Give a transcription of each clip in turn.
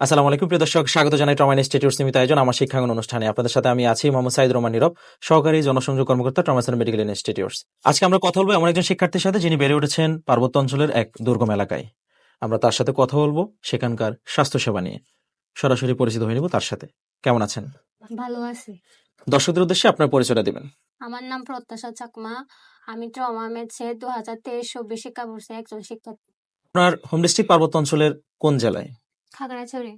আসসালামু আলাইকুম প্রিয় দর্শক। স্বাগত জানাই ট্রমা ইনস্টিটিউট সীমিত আয়োজন আমার শিক্ষাঙ্গন অনুষ্ঠানে। আপনাদের সাথে আমি আছি মোহাম্মদ সাইদ রহমান নীরব সহকারী জনসংযোগ কর্মকর্তা ট্রমা সেন্টার মেডিকেল ইনস্টিটিউটস। আজকে আমরা কথা বলব এমন একজন শিক্ষার্থীর সাথে যিনি বেড়ে উঠেছেন পার্বত্য অঞ্চলের এক দুর্গম এলাকায়। আমরা তার সাথে কথা বলব সেখানকার স্বাস্থ্যসেবা নিয়ে। সরাসরি পরিচিত হয়ে নিব তার সাথে। কেমন আছেন? ভালো আছি। দর্শকদের উদ্দেশ্যে আপনার পরিচয়টা দিবেন। আমার নাম প্রত্যাশা চাকমা। আমি ট্রমা ম্যাথসে দু হাজার তেইশ চব্বিশ শিক্ষাবর্ষে একজন শিক্ষার্থী। আপনার হোম ডিস্ট্রিক্ট পার্বত্য অঞ্চলের কোন জেলায়? খাগড়াছড়ি।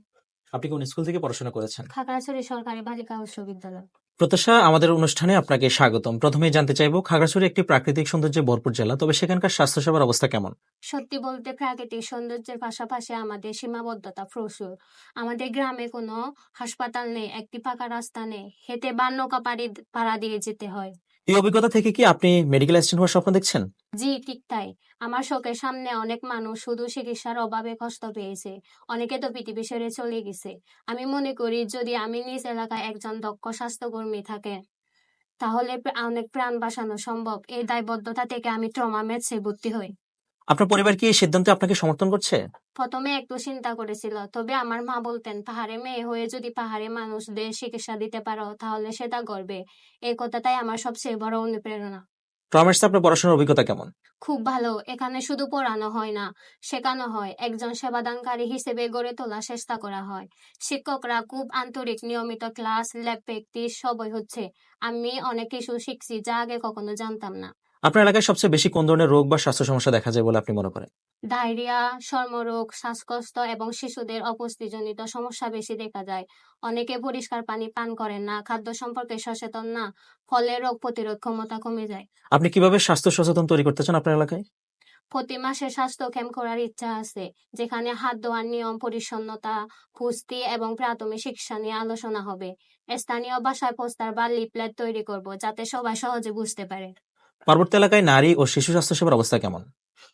আপনি কোন স্কুল থেকে পড়াশোনা করেছেন? খাগড়াছড়ি সরকারি বালিকা উচ্চ বিদ্যালয় প্রত্যাশা আমাদের অনুষ্ঠানে আপনাকে স্বাগতম। প্রথমেই জানতে চাইব খাগড়াছড়ি একটি প্রাকৃতিক সৌন্দর্যে ভরপুর জেলা তবে সেখানকার স্বাস্থ্যসেবার অবস্থা কেমন? সত্যি বলতে প্রাকৃতিক সৌন্দর্যের পাশাপাশি আমাদের সীমাবদ্ধতা প্রচুর। আমাদের গ্রামে কোনো হাসপাতাল নেই একটি পাকা রাস্তা নেই হেঁটে বা নৌকা পাড়ি পাড়া দিয়ে যেতে হয়। এই অভিজ্ঞতা থেকে কি আপনি মেডিকেল অ্যাসিস্ট্যান্ট হওয়ার স্বপ্ন দেখছেন? জি, ঠিক তাই। আমার শোকের সামনে অনেক মানুষ শুধু চিকিৎসার অভাবে কষ্ট পেয়েছে। অনেকে তো পৃথিবী ছেড়ে চলে গেছে। আমি মনে করি যদি আমি নিজ এলাকায় একজন দক্ষ স্বাস্থ্যকর্মী থাকে, তাহলে অনেক প্রাণ বাঁচানো সম্ভব। এই দায়বদ্ধতা থেকে আমি ট্রমা ম্যাচে ভর্তি হই। আপনার পরিবার কি এই সিদ্ধান্তে আপনাকে সমর্থন করছে? প্রথমে একটু চিন্তা করেছিল তবে আমার মা বলতেন পাহাড়ে মেয়ে হয়ে যদি পাহাড়ে মানুষদের চিকিৎসা দিতে পারো তাহলে সেটা গর্বে এই কথাটাই আমার সবচেয়ে বড় অনুপ্রেরণা। আপনার পড়াশোনার অভিজ্ঞতা কেমন? খুব ভালো এখানে শুধু পড়ানো হয় না শেখানো হয়। একজন সেবাদানকারী হিসেবে গড়ে তোলার চেষ্টা করা হয়। শিক্ষকরা খুব আন্তরিক নিয়মিত ক্লাস ল্যাব প্র্যাকটিস সবই হচ্ছে। আমি অনেক কিছু শিখছি যা আগে কখনো জানতাম না। আপনার এলাকায় সবচেয়ে বেশি কোন ধরনের রোগ বা স্বাস্থ্য সমস্যা দেখা যায় বলে আপনি মনে করেন? ডায়রিয়া চর্মরোগ শ্বাসকষ্ট এবং শিশুদের অপুষ্টিজনিত সমস্যা বেশি দেখা যায়। অনেকে পরিষ্কার পানি পান করেন না খাদ্য সম্পর্কে সচেতন না ফলে রোগ প্রতিরোধ ক্ষমতা কমে যায়। আপনি কীভাবে স্বাস্থ্য সচেতন তৈরি করতে চান আপনার এলাকায়? প্রতি মাসে স্বাস্থ্য ক্যাম্প করার ইচ্ছা আছে যেখানে হাত ধোয়ার নিয়ম পরিচ্ছন্নতা পুষ্টি এবং প্রাথমিক শিক্ষা নিয়ে আলোচনা হবে। স্থানীয় ভাষায় পোস্টার বা লিপলেট তৈরি করব যাতে সবাই সহজে বুঝতে পারে। পার্বত্য এলাকায় নারী ও শিশু স্বাস্থ্য সেবার অবস্থা কেমন?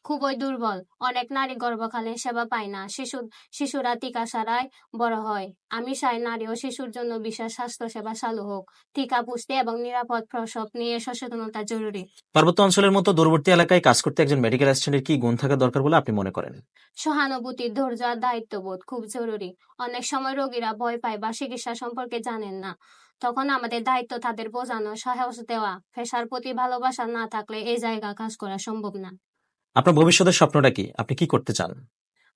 খুবই দুর্বল। অনেক নারী গর্ভকালীন সেবা পায় না। শিশু শিশুরা টিকা ছাড়াই বড় হয়। আমি চাই নারী ও শিশুর জন্য বিশেষ স্বাস্থ্য সেবা চালু হোক। টিকা পুষ্টি এবং নিরাপদ প্রসব নিয়ে সচেতনতা জরুরি। পার্বত্য অঞ্চলের মতো দূরবর্তী এলাকায় কাজ করতে একজন মেডিকেল অ্যাসিস্ট্যান্টের কি গুণ থাকা দরকার বলে আপনি মনে করেন? সহানুভূতি ধৈর্য আর দায়িত্ববোধ খুব জরুরি। অনেক সময় রোগীরা ভয় পায় বা চিকিৎসা সম্পর্কে জানেন না। তখন আমাদের দায়িত্ব তাদের বোঝানো সাহস দেওয়া। পেশার প্রতি ভালোবাসা না থাকলে এই জায়গা কাজ করা সম্ভব না। আপনার ভবিষ্যতের স্বপ্নটা কি? আপনি কি করতে চান?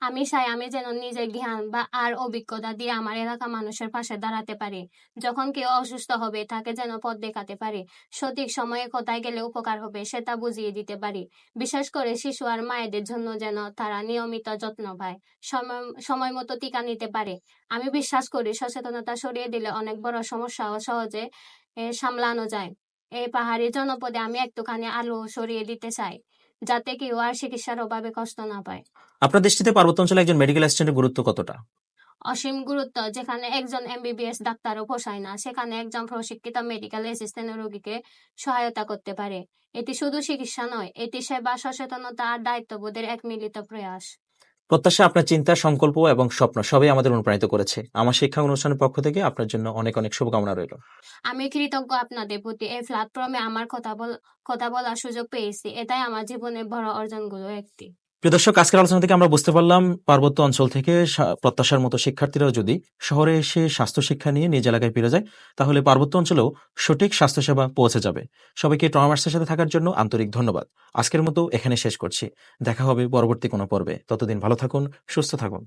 আমি চাই আমি যেন নিজের জ্ঞান বা আর অভিজ্ঞতা দিয়ে আমার এলাকা মানুষের পাশে দাঁড়াতে পারি। যখন কেউ অসুস্থ হবে, তাকে যেন পথ দেখাতে পারি। সঠিক সময়ে কোথায় গেলে উপকার হবে, সেটা বুঝিয়ে দিতে পারি। বিশেষ করে শিশু আর মায়েদের জন্য যেন তারা নিয়মিত যত্ন পায়, সময় মতো টিকা নিতে পারে। আমি বিশ্বাস করি সচেতনতা সরিয়ে দিলে অনেক বড় সমস্যাও সহজে সামলানো যায়। এই পাহাড়ি জনপদে আমি একটুখানি আলো সরিয়ে দিতে চাই। যাতে কেউ আর চিকিৎসার অভাবে কষ্ট না পায়। আপনার দৃষ্টিতে পার্বত্য অঞ্চলে একজন মেডিকেল অ্যাসিস্ট্যান্টের গুরুত্ব কতটা? অসীম গুরুত্ব যেখানে একজন এমবিবিএস ডাক্তারও পোষায় না সেখানে একজন প্রশিক্ষিত মেডিকেল অ্যাসিস্ট্যান্ট রোগীকে সহায়তা করতে পারে। এটি শুধু চিকিৎসা নয় এটি সেবা সচেতনতা আর দায়িত্ববোধের এক মিলিত প্রয়াস। প্রত্যাশা, আপনার চিন্তা, সংকল্প এবং স্বপ্ন সবই আমাদের অনুপ্রাণিত করেছে। আমার শিক্ষা অনুষ্ঠানের পক্ষ থেকে আপনার জন্য অনেক অনেক শুভকামনা রইল। আমি কৃতজ্ঞ আপনাদের প্রতি। এই প্ল্যাটফর্মে আমার কথা বল, কথা বলার সুযোগ পেয়েছি। এটাই আমার জীবনের বড় অর্জনগুলো একটি। প্রিয় দর্শক, আজকের আলোচনা থেকে আমরা বুঝতে পারলাম, পার্বত্য অঞ্চল থেকে প্রত্যাশার মতো শিক্ষার্থীরাও যদি শহরে এসে স্বাস্থ্য শিক্ষা নিয়ে নিজ এলাকায় ফিরে যায়, তাহলে পার্বত্য অঞ্চলেও সঠিক স্বাস্থ্যসেবা পৌঁছে যাবে। সবাইকে ট্রমার্সের সাথে থাকার জন্য আন্তরিক ধন্যবাদ। আজকের মতো এখানে শেষ করছি। দেখা হবে পরবর্তী কোনো পর্বে। ততদিন ভালো থাকুন, সুস্থ থাকুন।